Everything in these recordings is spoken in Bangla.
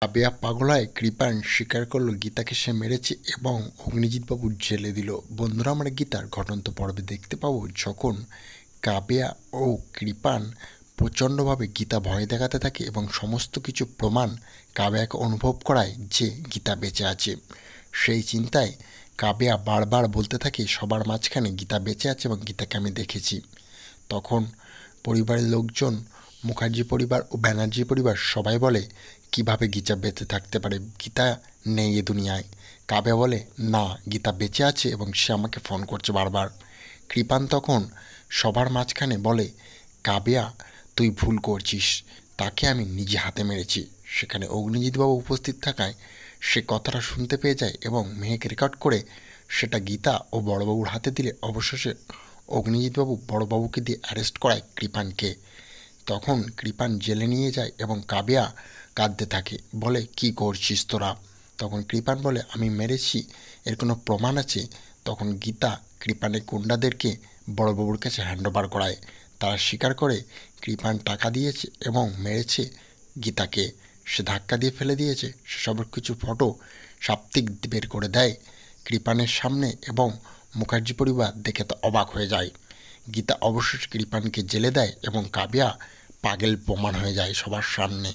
আবেয়া পাগলায় কৃপান স্বীকার করল গীতাকে সে মেরেছে এবং অগ্নিজিৎবাবু জেলে দিল। বন্ধুরা, আমরা গীতার ঘটন্ত পর্বে দেখতে পাবো যখন কাবেয়া ও কৃপান প্রচণ্ডভাবে গীতা ভয় দেখাতে থাকে এবং সমস্ত কিছু প্রমাণ কাবেয়াকে অনুভব করায় যে গীতা বেঁচে আছে। সেই চিন্তায় কাবেয়া বারবার বলতে থাকে, সবার মাঝখানে গীতা বেঁচে আছে এবং গীতাকে আমি দেখেছি। তখন পরিবারের লোকজন মুখার্জি পরিবার ও ব্যানার্জি পরিবার সবাই বলে, কীভাবে গীতা বেঁচে থাকতে পারে? গীতা নেই এ দুনিয়ায়। কাবে বলে, না, গীতা বেঁচে আছে এবং সে আমাকে ফোন করছে বারবার। কৃপান তখন সবার মাঝখানে বলে, কাবেয়া, তুই ভুল করছিস। তাকে আমি নিজে হাতে মেরেছি। সেখানে অগ্নিজিৎবাবু উপস্থিত থাকায় সে কথাটা শুনতে পেয়ে যায় এবং মেহেক রেকর্ড করে সেটা গীতা ও বড়বাবুর হাতে দিলে অবশেষে অগ্নিজিৎবাবু বড়বাবুকে দিয়ে অ্যারেস্ট করায় কৃপানকে। তখন কৃপান জেলে নিয়ে যায় এবং কাবিয়া কাঁদতে থাকে। বলে, কি করছিস তোরা? তখন কৃপান বলে, আমি মেরেছি, এর কোনো প্রমাণ আছে? তখন গীতা কৃপানের গুন্ডাদেরকে বড়বাবুর কাছে হ্যান্ডওভার করায়। তারা স্বীকার করে কৃপান টাকা দিয়েছে এবং মেরেছে গীতাকে। সে ধাক্কা দিয়ে ফেলে দিয়েছে সেসবের কিছু ফটো সাপ্তিক বের করে দেয় কৃপানের সামনে এবং মুখার্জি পরিবার দেখে তো অবাক হয়ে যায়। গীতা অবশেষে কৃপানকে জেলে দেয় এবং কাবিয়া পাগেল প্রমাণ হয়ে যায় সবার সামনে।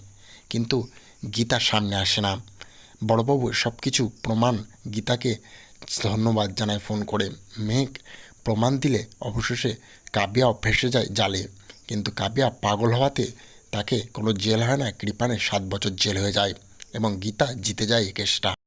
কিন্তু গীতা সামনে আসে না। বড়বাবু সব কিছু প্রমাণ গীতাকে ধন্যবাদ জানায় ফোন করে। মেঘ প্রমাণ দিলে অবশেষে কাবিয়াও ফেসে যায় জালে। কিন্তু কাবিয়া পাগল হওয়াতে তাকে কোনো জেল হয় না, কৃপানে সাত বছর জেল হয়ে যায় এবং গীতা জিতে যায় কেসটা।